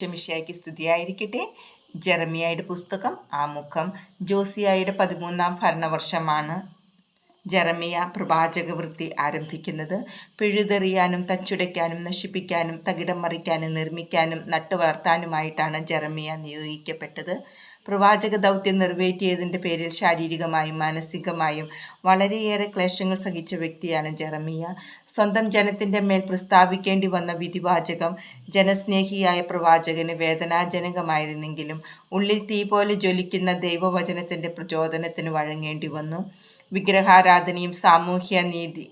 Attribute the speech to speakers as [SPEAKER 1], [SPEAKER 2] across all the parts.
[SPEAKER 1] ശമിഷയാക്കി സ്തുതിയായിരിക്കട്ടെ. ജെറമിയായുടെ പുസ്തകം ആമുഖം ജോസിയായുടെ പതിമൂന്നാം ഭരണവർഷമാണ് ജെറമിയ പ്രവാചക വൃത്തി ആരംഭിക്കുന്നത്. പിഴുതെറിയാനും തച്ചുടയ്ക്കാനും നശിപ്പിക്കാനും തകിടം മറിക്കാനും നിർമ്മിക്കാനും നട്ടുവളർത്താനുമായിട്ടാണ് ജെറമിയ നിയോഗിക്കപ്പെട്ടത്. പ്രവാചക ദൗത്യം നിറവേറ്റിയതിന്റെ പേരിൽ ശാരീരികമായും മാനസികമായും വളരെയേറെ ക്ലേശങ്ങൾ സഹിച്ച വ്യക്തിയാണ് ജെറമിയ. സ്വന്തം ജനത്തിന്റെ മേൽ പ്രസ്താവിക്കേണ്ടി വന്ന വിധിവാചകം ജനസ്നേഹിയായ പ്രവാചകന് വേദനാജനകമായിരുന്നെങ്കിലും ഉള്ളിൽ തീ പോലെ ജ്വലിക്കുന്ന ദൈവവചനത്തിന്റെ പ്രചോദനത്തിന് വഴങ്ങേണ്ടി വന്നു. വിഗ്രഹാരാധനയും സാമൂഹ്യ നീതി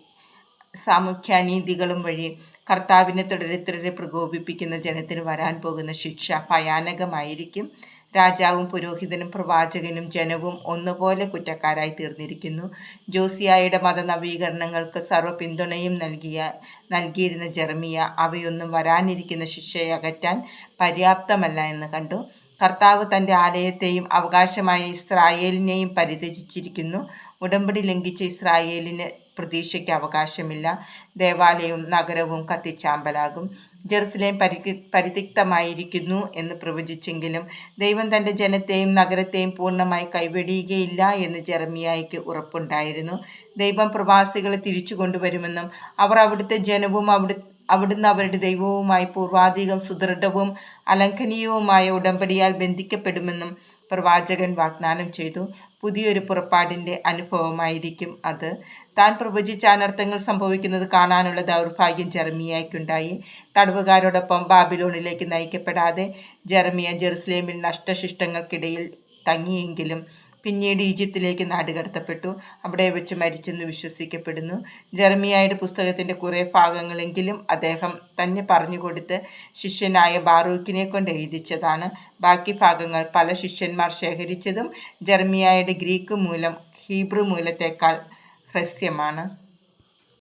[SPEAKER 1] സാമൂഹ്യാനീതികളും വഴി കർത്താവിനെ തുടരെ തുടരെ പ്രകോപിപ്പിക്കുന്ന ജനത്തിന് വരാൻ പോകുന്ന ശിക്ഷ ഭയാനകമായിരിക്കും. രാജാവും പുരോഹിതനും പ്രവാചകനും ജനവും ഒന്നുപോലെ കുറ്റക്കാരായി തീർന്നിരിക്കുന്നു. ജോസിയായുടെ മതനവീകരണങ്ങൾക്ക് സർവ പിന്തുണയും നൽകിയ നൽകിയിരുന്ന ജർമിയ അവയൊന്നും വരാനിരിക്കുന്ന ശിക്ഷയെ അകറ്റാൻ പര്യാപ്തമല്ല എന്ന് കണ്ടു. കർത്താവ് തന്റെ ആലയത്തെയും അവകാശമായ ഇസ്രായേലിനെയും പരിത്യജിച്ചിരിക്കുന്നു. ഉടമ്പടി ലംഘിച്ച ഇസ്രായേലിന് പ്രതീക്ഷയ്ക്ക് അവകാശമില്ല. ദേവാലയവും നഗരവും കത്തിച്ചാമ്പലാകും. ജെറുസലേം പരി പരിതിക്തമായിരിക്കുന്നു എന്ന് പ്രവചിച്ചെങ്കിലും ദൈവം തന്റെ ജനത്തെയും നഗരത്തെയും പൂർണമായി കൈവെടിയുകയില്ല എന്ന് ജെറമിയായിക്ക് ഉറപ്പുണ്ടായിരുന്നു. ദൈവം പ്രവാസികളെ തിരിച്ചു കൊണ്ടുവരുമെന്നും അവർ അവിടുത്തെ ജനവും അവിടെ അവിടുന്ന് അവരുടെ ദൈവവുമായി പൂർവാധികം സുദൃഢവും അലംഘനീയവുമായ ഉടമ്പടിയാൽ ബന്ധിക്കപ്പെടുമെന്നും പ്രവാചകൻ വാഗ്ദാനം ചെയ്തു. പുതിയൊരു പുറപ്പാടിന്റെ അനുഭവമായിരിക്കും അത്. താൻ പ്രവചിച്ച അനർത്ഥങ്ങൾ സംഭവിക്കുന്നത് കാണാനുള്ള ദൗർഭാഗ്യം ജർമിയായിക്കുണ്ടായി തടവുകാരോടൊപ്പം ബാബിലോണിലേക്ക് നയിക്കപ്പെടാതെ ജർമിയ ജെറുസലേമിൽ നഷ്ടശിഷ്ടങ്ങൾക്കിടയിൽ തങ്ങിയെങ്കിലും പിന്നീട് ഈജിപ്തിലേക്ക് നാടുകടത്തപ്പെട്ടു അവിടെ വെച്ച് മരിച്ചെന്ന് വിശ്വസിക്കപ്പെടുന്നു. ജർമിയായുടെ പുസ്തകത്തിന്റെ കുറേ ഭാഗങ്ങളെങ്കിലും അദ്ദേഹം തന്നെ പറഞ്ഞുകൊടുത്ത് ശിഷ്യനായ ബാറൂഖിനെ കൊണ്ട് എഴുതിച്ചതാണ്. ബാക്കി ഭാഗങ്ങൾ പല ശിഷ്യന്മാർ ശേഖരിച്ചതും ജർമിയായുടെ ഗ്രീക്ക് മൂലം ഹീബ്രു മൂലത്തേക്കാൾ ഹ്രസ്യമാണ്.